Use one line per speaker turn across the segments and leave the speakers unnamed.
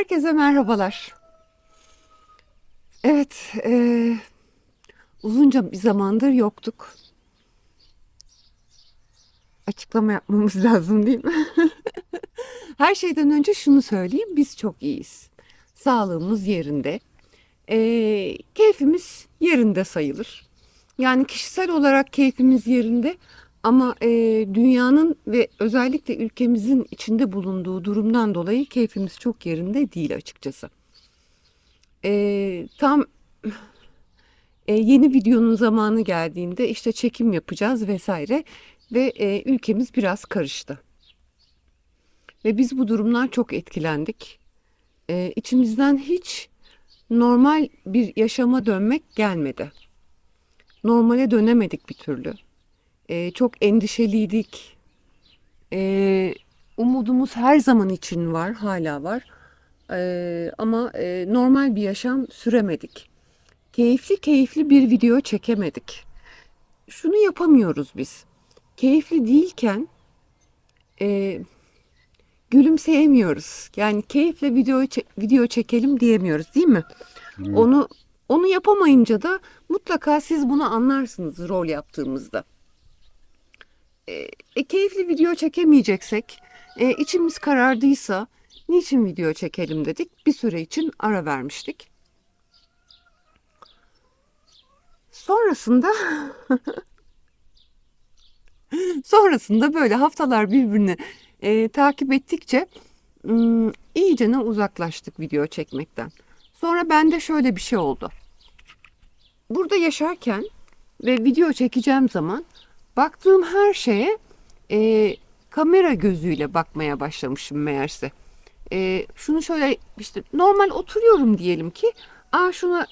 Herkese merhabalar. Evet, eee, uzunca bir zamandır yoktuk. Açıklama yapmamız lazım değil mi? Her şeyden önce şunu söyleyeyim, biz çok iyiyiz. Sağlığımız yerinde. Eee, keyfimiz yerinde sayılır. Yani kişisel olarak keyfimiz yerinde ama eee, dünyanın ve özellikle ülkemizin içinde bulunduğu durumdan dolayı keyfimiz çok yerinde değil açıkçası. Eee, tam e, yeni videonun zamanı geldiğinde işte çekim yapacağız vesaire ve e, ülkemiz biraz karıştı. Ve biz bu durumdan çok etkilendik. E, içimizden hiç normal bir yaşama dönmek gelmedi. Normale dönemedik bir türlü. E, çok endişeliydik. E, umudumuz her zaman için var, hala var. E, ama e, normal bir yaşam süremedik. Keyifli keyifli bir video çekemedik. Şunu yapamıyoruz biz. Keyifli değilken e, gülümseyemiyoruz. Yani keyifle video video çekelim diyemiyoruz, değil mi? Onu onu yapamayınca da mutlaka siz bunu anlarsınız rol yaptığımızda. E, e, keyifli video çekemeyeceksek, e, içimiz karardıysa niçin video çekelim dedik. Bir süre için ara vermiştik. Sonrasında sonrasında böyle haftalar birbirini e, takip ettikçe ım, iyicene uzaklaştık video çekmekten. Sonra bende şöyle bir şey oldu. Burada yaşarken ve video çekeceğim zaman baktığım her şeye e, kamera gözüyle bakmaya başlamışım meğerse. E, şunu şöyle işte normal oturuyorum diyelim ki, aa şuna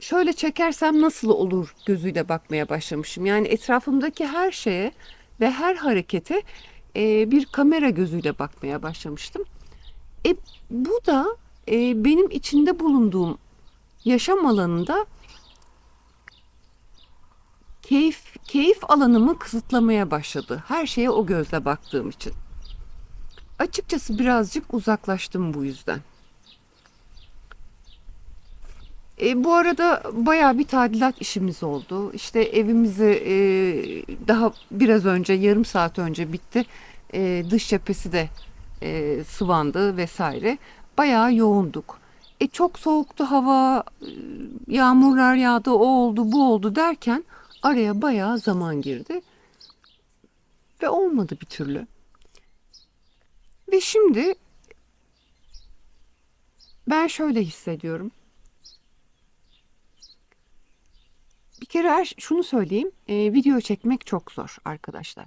şöyle çekersem nasıl olur gözüyle bakmaya başlamışım. Yani etrafımdaki her şeye ve her harekete e, bir kamera gözüyle bakmaya başlamıştım. E, bu da e, benim içinde bulunduğum yaşam alanında keyif keyif alanımı kısıtlamaya başladı. Her şeye o gözle baktığım için. Açıkçası birazcık uzaklaştım bu yüzden. E, bu arada bayağı bir tadilat işimiz oldu. İşte evimizi e, daha biraz önce, yarım saat önce bitti. E, dış cephesi de e, sıvandı vesaire. Bayağı yoğunduk. E, çok soğuktu hava, e, yağmurlar yağdı, o oldu, bu oldu derken araya bayağı zaman girdi. Ve olmadı bir türlü. Ve şimdi ben şöyle hissediyorum. Bir kere şunu söyleyeyim. e, video çekmek çok zor arkadaşlar.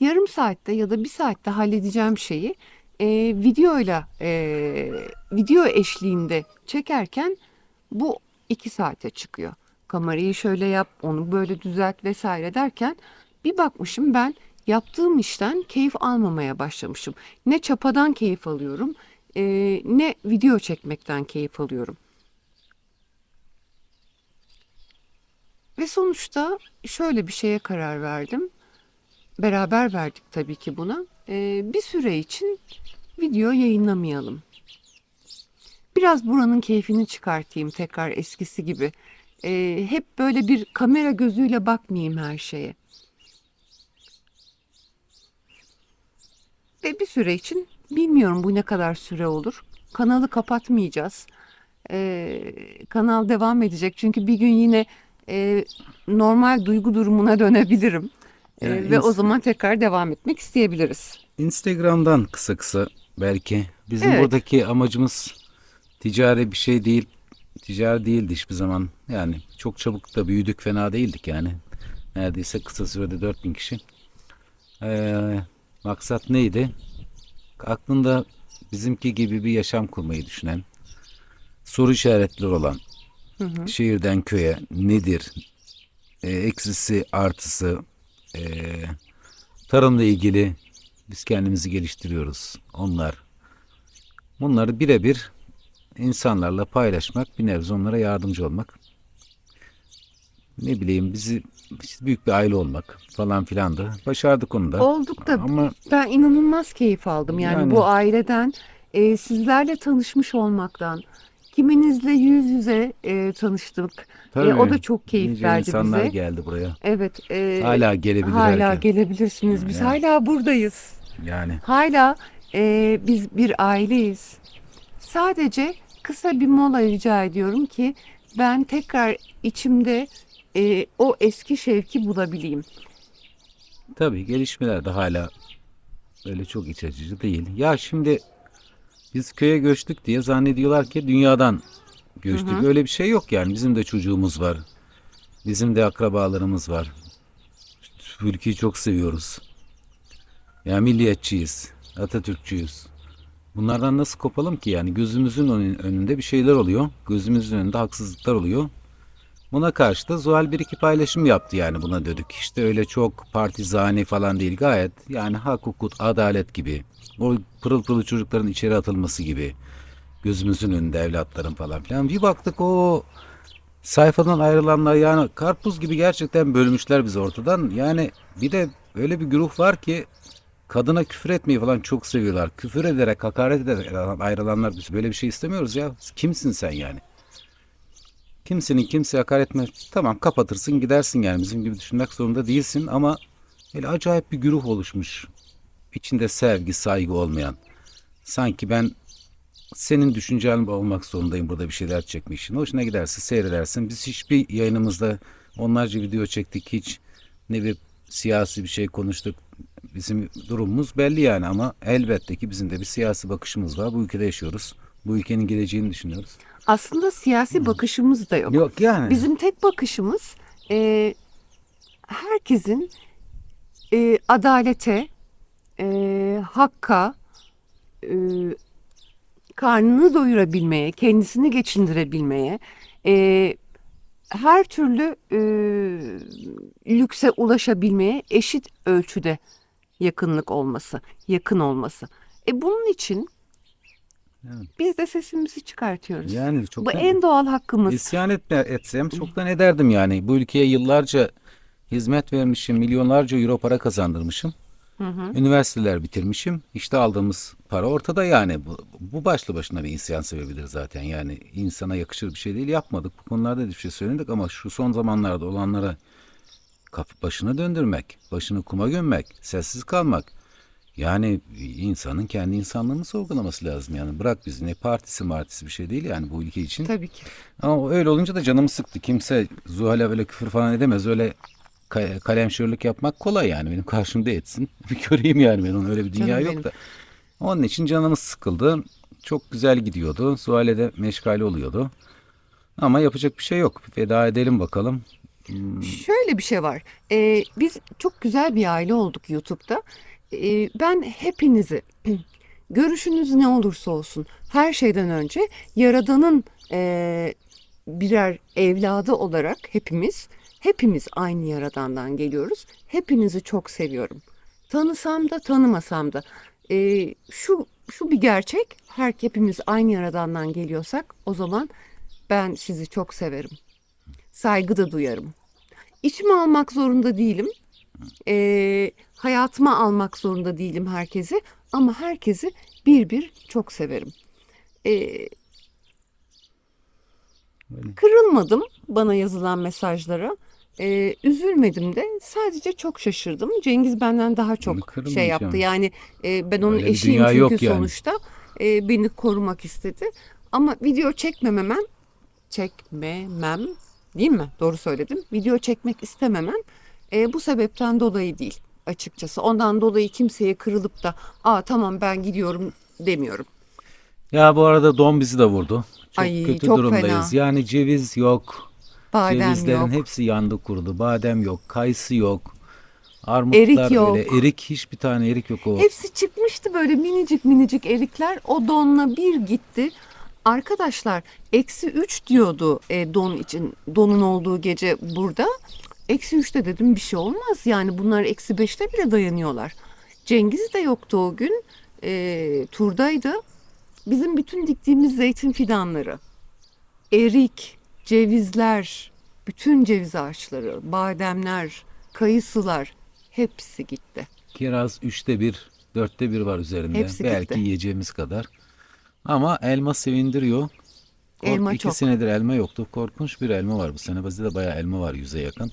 Yarım saatte ya da bir saatte halledeceğim şeyi e, videoyla e, video eşliğinde çekerken bu iki saate çıkıyor. Kamerayı şöyle yap, onu böyle düzelt vesaire derken bir bakmışım ben yaptığım işten keyif almamaya başlamışım. Ne çapadan keyif alıyorum, e, ne video çekmekten keyif alıyorum. Ve sonuçta şöyle bir şeye karar verdim. Beraber verdik tabii ki buna. Ee, bir süre için video yayınlamayalım. Biraz buranın keyfini çıkartayım tekrar eskisi gibi. Ee, hep böyle bir kamera gözüyle bakmayayım her şeye. Ve bir süre için bilmiyorum bu ne kadar süre olur. Kanalı kapatmayacağız. Ee, kanal devam edecek çünkü bir gün yine e, normal duygu durumuna dönebilirim. E,
Yani
ve o zaman tekrar devam etmek isteyebiliriz.
Instagram'dan kısa kısa belki. Bizim
Evet.
buradaki amacımız ticari bir şey değil. Ticari değildi hiçbir zaman. Yani çok çabuk da büyüdük fena değildik yani. Neredeyse kısa sürede 4000 kişi. Ee, maksat neydi? Aklında bizimki gibi bir yaşam kurmayı düşünen, soru işaretleri olan, şehirden köye nedir, e, eksisi artısı, e, tarımla ilgili biz kendimizi geliştiriyoruz. Onlar bunları birebir insanlarla paylaşmak, bir nebze onlara yardımcı olmak. Ne bileyim bizi işte büyük bir aile olmak falan filan da başardık onu da.
Olduk da
Ama
ben inanılmaz keyif aldım. Yani,
Yani.
bu aileden e, sizlerle tanışmış olmaktan, kiminizle yüz yüze e, tanıştık. E, o da çok keyif
Nice
verdi
insanlar
bize.
geldi buraya.
Evet. e,
Hala gelebilir
hala
herkes.
gelebilirsiniz. Biz
Yani.
hala buradayız.
Yani
Hala e, biz bir aileyiz. Sadece kısa bir mola rica ediyorum ki ben tekrar içimde e, o eski şevki bulabileyim.
tabii gelişmeler de hala öyle çok iç açıcı değil. Ya şimdi biz köye göçtük diye zannediyorlar ki dünyadan göçtük. Öyle bir şey yok yani. Bizim de çocuğumuz var. Bizim de akrabalarımız var. Ülkeyi çok seviyoruz. Ya milliyetçiyiz. Atatürkçüyüz. Bunlardan nasıl kopalım ki yani gözümüzün önü- önünde bir şeyler oluyor. Gözümüzün önünde haksızlıklar oluyor. Buna karşı da Zuhal bir iki paylaşım yaptı yani buna dönük. İşte öyle çok partizani falan değil gayet yani hak, hukuk, adalet gibi. O pırıl pırıl çocukların içeri atılması gibi. Gözümüzün önünde evlatların falan filan. Bir baktık o sayfadan ayrılanlar yani karpuz gibi gerçekten bölmüşler bizi ortadan. Yani bir de öyle bir güruh var ki kadına küfür etmeyi falan çok seviyorlar. Küfür ederek, hakaret ederek ayrılanlar biz böyle bir şey istemiyoruz ya. Kimsin sen yani? Kimsenin kimseye hakaret etme. Tamam kapatırsın gidersin yani bizim gibi düşünmek zorunda değilsin ama böyle acayip bir güruh oluşmuş. İçinde sevgi, saygı olmayan. Sanki ben senin düşüncen olmak zorundayım burada bir şeyler çekmek için. Hoşuna giderse seyredersin. Biz hiçbir yayınımızda onlarca video çektik hiç ne bir siyasi bir şey konuştuk. Bizim durumumuz belli yani ama elbette ki bizim de bir siyasi bakışımız var. Bu ülkede yaşıyoruz. Bu ülkenin geleceğini düşünüyoruz.
Aslında siyasi bakışımız da yok.
Yok yani.
Bizim tek bakışımız e, herkesin e, adalete, e, hakka, e, karnını doyurabilmeye, kendisini geçindirebilmeye, e, her türlü e, lükse ulaşabilmeye eşit ölçüde yakınlık olması, yakın olması. E bunun için
Evet.
biz de sesimizi çıkartıyoruz.
Yani çok
Bu en doğal hakkımız.
İsyan etme, etsem çoktan ederdim yani. Bu ülkeye yıllarca hizmet vermişim, milyonlarca euro para kazandırmışım. Üniversiteler bitirmişim. İşte aldığımız para ortada yani. Bu, bu başlı başına bir isyan sebebidir zaten. Yani insana yakışır bir şey değil. Yapmadık. Bu konularda da bir şey söyledik ama şu son zamanlarda olanlara başını döndürmek, başını kuma gömmek, sessiz kalmak. Yani insanın kendi insanlığını sorgulaması lazım yani. Bırak bizi ne partisi martisi bir şey değil yani bu ülke için.
Tabii ki.
Ama öyle olunca da canımı sıktı. Kimse Zuhal'e böyle küfür falan edemez. Öyle ka- kalemşörlük yapmak kolay yani. Benim karşımda etsin. Bir göreyim yani ben onun öyle bir dünya
Canım
yok
benim.
da. Onun için canımız sıkıldı. Çok güzel gidiyordu. Zuhal'e de meşgale oluyordu. Ama yapacak bir şey yok. Veda edelim bakalım.
Şöyle bir şey var. Ee, biz çok güzel bir aile olduk YouTube'da. Ee, ben hepinizi görüşünüz ne olursa olsun her şeyden önce Yaradan'ın e, birer evladı olarak hepimiz hepimiz aynı Yaradan'dan geliyoruz. Hepinizi çok seviyorum. Tanısam da tanımasam da Ee, şu şu bir gerçek. Her hepimiz aynı Yaradan'dan geliyorsak o zaman ben sizi çok severim. Saygı da duyarım. İçime almak zorunda değilim. Ee, hayatıma almak zorunda değilim herkesi. Ama herkesi bir bir çok severim. Ee,
Öyle.
kırılmadım bana yazılan mesajlara. Ee, üzülmedim de sadece çok şaşırdım. Cengiz benden daha çok şey yaptı.
yani.
E, ben onun
Öyle
eşiyim çünkü
yok yani.
sonuçta e, beni korumak istedi. Ama video çekmememem çekmemem değil mi? Doğru söyledim. Video çekmek istememem e, bu sebepten dolayı değil açıkçası. Ondan dolayı kimseye kırılıp da aa tamam ben gidiyorum demiyorum.
Ya bu arada don bizi de vurdu. Çok
Ay,
kötü
çok
durumdayız.
fena.
Yani ceviz yok.
Badem
Cevizlerin
yok.
hepsi yandı kurudu. Badem yok. Kayısı yok. Armutlar
Erik yok.
öyle. Erik hiçbir tane erik yok o.
Hepsi çıkmıştı böyle minicik minicik erikler. O donla bir gitti. Arkadaşlar eksi 3 diyordu e, don için donun olduğu gece burada. Eksi 3'te dedim bir şey olmaz yani bunlar eksi 5'te bile dayanıyorlar. Cengiz de yoktu o gün e, turdaydı. Bizim bütün diktiğimiz zeytin fidanları, erik, cevizler, bütün ceviz ağaçları, bademler, kayısılar hepsi gitti.
Kiraz üçte bir, dörtte bir var üzerinde.
Hepsi
Belki
gitti.
yiyeceğimiz kadar. Ama elma sevindiriyor. Kork,
Elma
iki
çok.
senedir elma yoktu. Korkunç bir elma var bu sene. Bizde de bayağı elma var yüze yakın.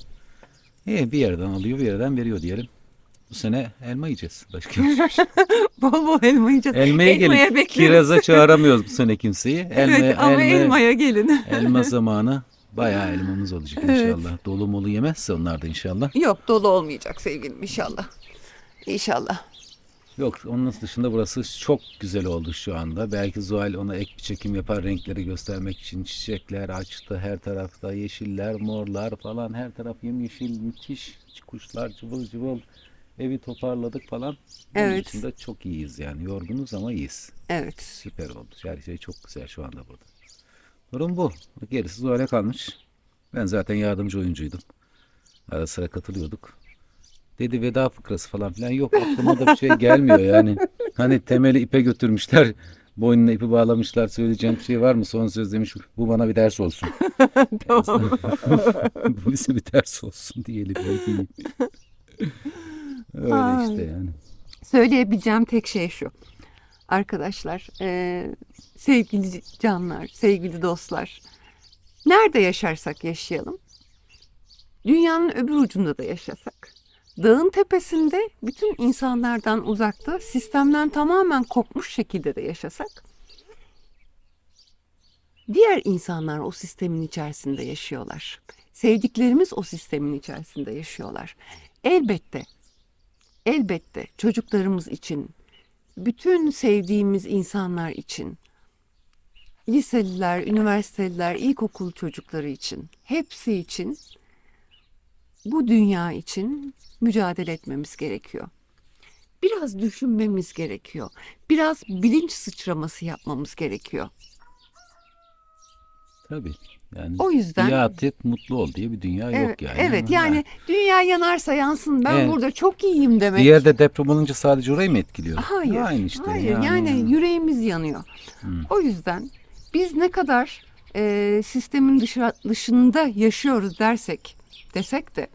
İyi bir yerden alıyor bir yerden veriyor diyelim. Bu sene elma yiyeceğiz. Başka bir şey.
Bol bol elma yiyeceğiz.
Elmaya
Elmaya
gelin.
bekliyoruz.
Kiraza çağıramıyoruz bu sene kimseyi. Elma,
evet ama
elma-
elmaya gelin.
elma zamanı. Bayağı elmamız olacak
Evet.
inşallah. Dolu molu yemezse onlar da inşallah.
Yok dolu olmayacak sevgilim inşallah. İnşallah.
Yok onun dışında burası çok güzel oldu şu anda. Belki Zuhal ona ek bir çekim yapar renkleri göstermek için. Çiçekler açtı her tarafta. Yeşiller, morlar falan her taraf yemyeşil müthiş. Kuşlar cıvıl cıvıl. Evi toparladık falan. Bunun
Evet.
için de çok iyiyiz yani. Yorgunuz ama iyiyiz.
Evet.
Süper oldu. Her şey çok güzel şu anda burada. Durum bu. Gerisi Zuhal'e kalmış. Ben zaten yardımcı oyuncuydum. Ara sıra katılıyorduk. Dedi veda fıkrası falan filan. Yok aklıma da bir şey gelmiyor yani. Hani temeli ipe götürmüşler. Boynuna ipi bağlamışlar. Söyleyeceğim bir şey var mı? Son söz demiş. Bu bana bir ders olsun.
Tamam.
Bu bize bir ders olsun diyelim. Öyle
Ay.
işte yani.
Söyleyebileceğim tek şey şu. Arkadaşlar, eee, sevgili canlar, sevgili dostlar. Nerede yaşarsak yaşayalım. Dünyanın öbür ucunda da yaşasak. Dağın tepesinde bütün insanlardan uzakta, sistemden tamamen kopmuş şekilde de yaşasak. Diğer insanlar o sistemin içerisinde yaşıyorlar. Sevdiklerimiz o sistemin içerisinde yaşıyorlar. Elbette elbette çocuklarımız için, bütün sevdiğimiz insanlar için, liseliler, üniversiteliler, ilkokul çocukları için, hepsi için bu dünya için mücadele etmemiz gerekiyor. Biraz düşünmemiz gerekiyor. Biraz bilinç sıçraması yapmamız gerekiyor.
Tabii. Yani
O yüzden
biat et, mutlu ol diye bir dünya
evet,
yok yani.
evet yani dünya yanarsa yansın ben
Evet.
burada çok iyiyim demek.
Bir yerde deprem olunca sadece orayı mı etkiliyor?
Hayır.
Aynı işte.
hayır. Yani, yüreğimiz yanıyor. O yüzden biz ne kadar e, sistemin dışı, dışında yaşıyoruz dersek desek de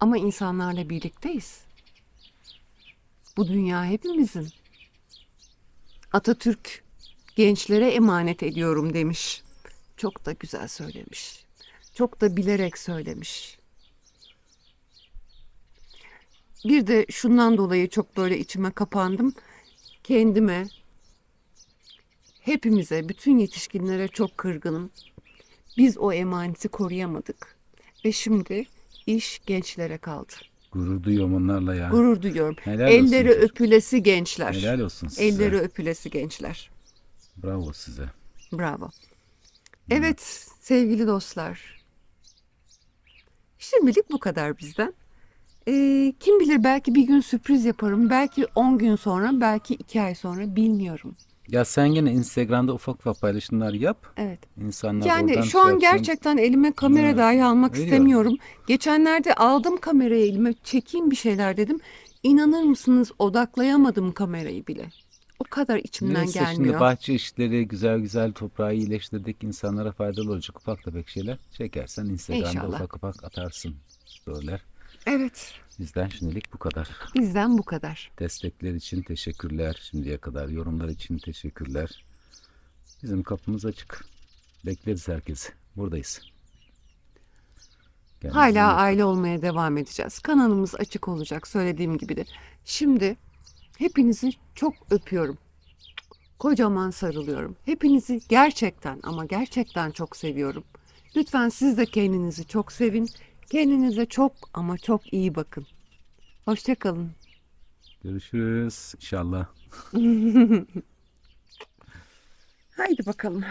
ama insanlarla birlikteyiz. Bu dünya hepimizin. Atatürk gençlere emanet ediyorum demiş. Çok da güzel söylemiş. Çok da bilerek söylemiş. Bir de şundan dolayı çok böyle içime kapandım. Kendime, hepimize, bütün yetişkinlere çok kırgınım. Biz o emaneti koruyamadık. Ve şimdi iş gençlere kaldı.
Gurur duyuyorum onlarla ya.
Gurur duyuyorum.
Helal olsun
Elleri
çocuk.
öpülesi gençler.
Helal olsun size.
Elleri öpülesi gençler.
Bravo size.
Bravo. Evet sevgili dostlar. Şimdilik bu kadar bizden. Ee, kim bilir belki bir gün sürpriz yaparım. Belki 10 gün sonra, belki 2 ay sonra bilmiyorum.
Ya sen gene Instagram'da ufak ufak paylaşımlar yap.
Evet.
İnsanlar
Yani şu
şey
an
yapsın.
gerçekten elime kamera
Evet,
dahi almak
biliyorum.
istemiyorum. Geçenlerde aldım kamerayı elime çekeyim bir şeyler dedim. İnanır mısınız odaklayamadım kamerayı bile. Kadar içimden
Neyse
gelmiyor.
şimdi bahçe işleri güzel güzel toprağı iyileştirdik. insanlara faydalı olacak ufak tefek şeyler. Çekersen Instagram'da
İnşallah.
ufak ufak atarsın storyler.
Evet
Bizden şimdilik bu kadar.
bizden bu kadar.
Destekler için teşekkürler şimdiye kadar. Yorumlar için teşekkürler. Bizim kapımız açık. Bekleriz herkesi. Buradayız. Kendinize
Hala aile olmaya devam edeceğiz. Kanalımız açık olacak söylediğim gibi de. Şimdi hepinizi çok öpüyorum. Kocaman sarılıyorum. Hepinizi gerçekten ama gerçekten çok seviyorum. Lütfen siz de kendinizi çok sevin. Kendinize çok ama çok iyi bakın. Hoşçakalın.
Görüşürüz inşallah.
Haydi bakalım.